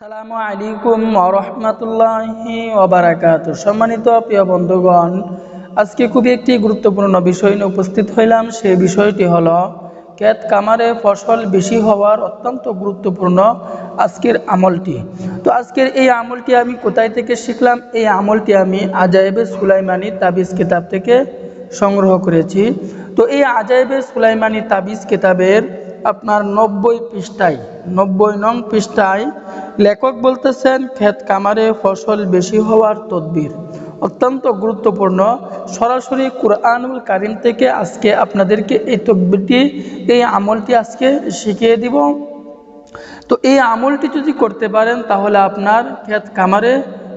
সালামু আলাইকুম রহমতুল্লাহি ওবারাকাত। সম্মানিত প্রিয় বন্ধুগণ, আজকে খুবই একটি গুরুত্বপূর্ণ বিষয় নিয়ে উপস্থিত হইলাম। সেই বিষয়টি হলো, ক্ষেত কামারে ফসল বেশি হওয়ার অত্যন্ত গুরুত্বপূর্ণ আজকের আমলটি। তো আজকের এই আমলটি আমি কোথায় থেকে শিখলাম? এই আমলটি আমি আজাইবে সুলাইমানি তাবিজ কিতাব থেকে সংগ্রহ করেছি। তো এই আজাইবে সুলাইমানি তাবিজ কিতাবের আপনার নব্বই পৃষ্ঠায়, নব্বই নং পৃষ্ঠায় লেখক বলতেছেন, ক্ষেত কামারে ফসল বেশি হওয়ার তদবির। অত্যন্ত গুরুত্বপূর্ণ। সরাসরি কোরআনুল কারিম থেকে আজকে আপনাদেরকে এই তদবিরটি, এই আমলটি আজকে শিখিয়ে দিব। তো এই আমলটি যদি করতে পারেন, তাহলে আপনার ক্ষেত কামারে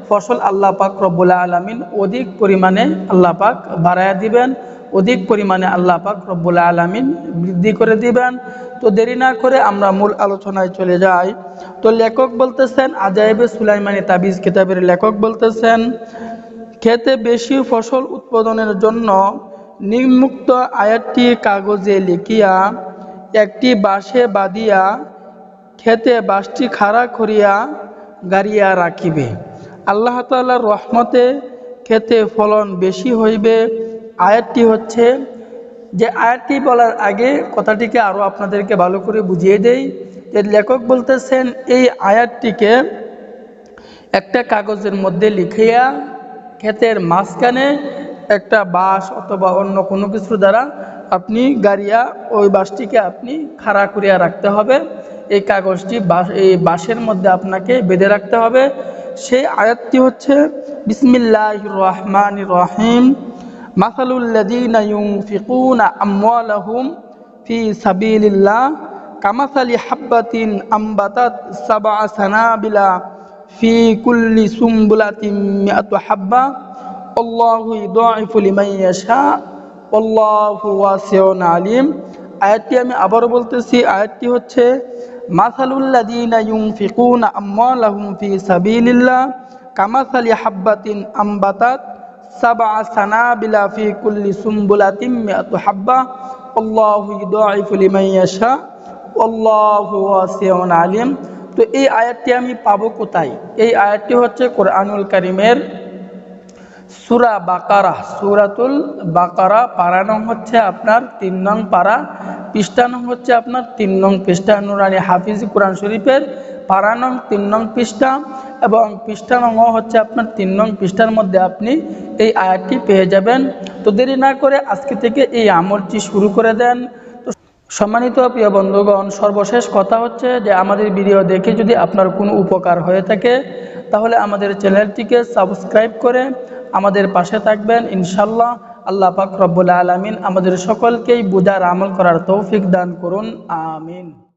ফসল আল্লাহ পাক রব্বুল আলমিন অধিক পরিমাণে আল্লাহ পাক বাড়াইয়া দিবেন। অধিক পরিমাণে আল্লাহ পাক রব্বুল আলমিন বৃদ্ধি করে দিবেন। তো দেরি না করে আমরা মূল আলোচনায় চলে যাই। তো লেখক বলতেছেন আজাইবে সুলাইমানি তাবিজ কিতাবের লেখক বলতেছেন, খেতে বেশি ফসল উৎপাদনের জন্য নিম্মুক্ত আয়াতটি কাগজে লিখিয়া, একটি বাঁশে বাঁধিয়া, খেতে বাঁশটি খাড়া করিয়া গাড়িয়া রাখিবে। আল্লাহ তাল্লাহর রহমতে খেতে ফলন বেশি হইবে। আয়াতটি হচ্ছে যে আয়াতটি বলার আগে কথাটিকে আরও আপনাদেরকে ভালো করে বুঝিয়ে দেই। যে লেখক বলতেছেন, এই আয়াতটিকে একটা কাগজের মধ্যে লিখিয়া ক্ষেতের মাঝখানে একটা বাঁশ অথবা অন্য কোনো কিছু দ্বারা আপনি গাড়িয়া, ওই বাঁশটিকে আপনি খাড়া করিয়া রাখতে হবে। এই কাগজটি এই বাঁশের মধ্যে আপনাকে বেঁধে রাখতে হবে। সেই আয়াতটি হচ্ছে বিসমিল্লাহ রহমান রহিম। মাসালুল্লাদিনা ইউনফিকুনা আমওয়ালাহুম ফি সাবিলিল্লাহ কামাসালি হাব্বাতিন আম্বাতাত সাবা সানাবিলা ফি কুল্লি সুম্বুলাতিন মিআতু হাব্বা। আল্লাহু ইউদাইফু লিমান ইয়াশা। আল্লাহু ওয়াসিউন আলিম। আয়াতটি আমি আবারও বলতেছি, আয়াতটি হচ্ছে মাসালুল্লাদিনা ইউনফিকুনা আমওয়ালাহুম ফি সাবিলিল্লাহ কামাসালি হাব্বাতিন আম্বাতাত সাবা সানাবিলা কুল্লি সুম্বুলাতিন মিআতু হাব্বা। আল্লাহু ইউদাইফু লিমান ইয়াশা। আল্লাহু ওয়াসিউন আলিম। তো এই আয়াতটি আমি পাবো কোথায়? এই আয়াতটি হচ্ছে কোরআনুল করিমের সুরা বাকারা। সুরাতুল বাকারা পারা নং হচ্ছে আপনার তিন নং পারা। পৃষ্ঠা নং হচ্ছে আপনার তিন নং পৃষ্ঠা। নুরানি হাফিজ কোরআন শরীফের পারা নং, তিন নং পৃষ্ঠা এবং পৃষ্ঠা নং হচ্ছে আপনার তিন নং পৃষ্ঠার মধ্যে আপনি এই আয়াতটি পেয়ে যাবেন। তো দেরি না করে আজকে থেকে এই আমলটি শুরু করে দেন। তো সম্মানিত প্রিয় বন্ধুগণ, সর্বশেষ কথা হচ্ছে যে আমাদের ভিডিও দেখে যদি আপনার কোনো উপকার হয়ে থাকে, তাহলে আমাদের চ্যানেলটিকে সাবস্ক্রাইব করে আমাদের পাশে থাকবেন। ইনশাল্লাহ আল্লাহ পাক রব্বুল আলমিন আমাদের সকলকেই বুঝার আমল করার তৌফিক দান করুন আমিন।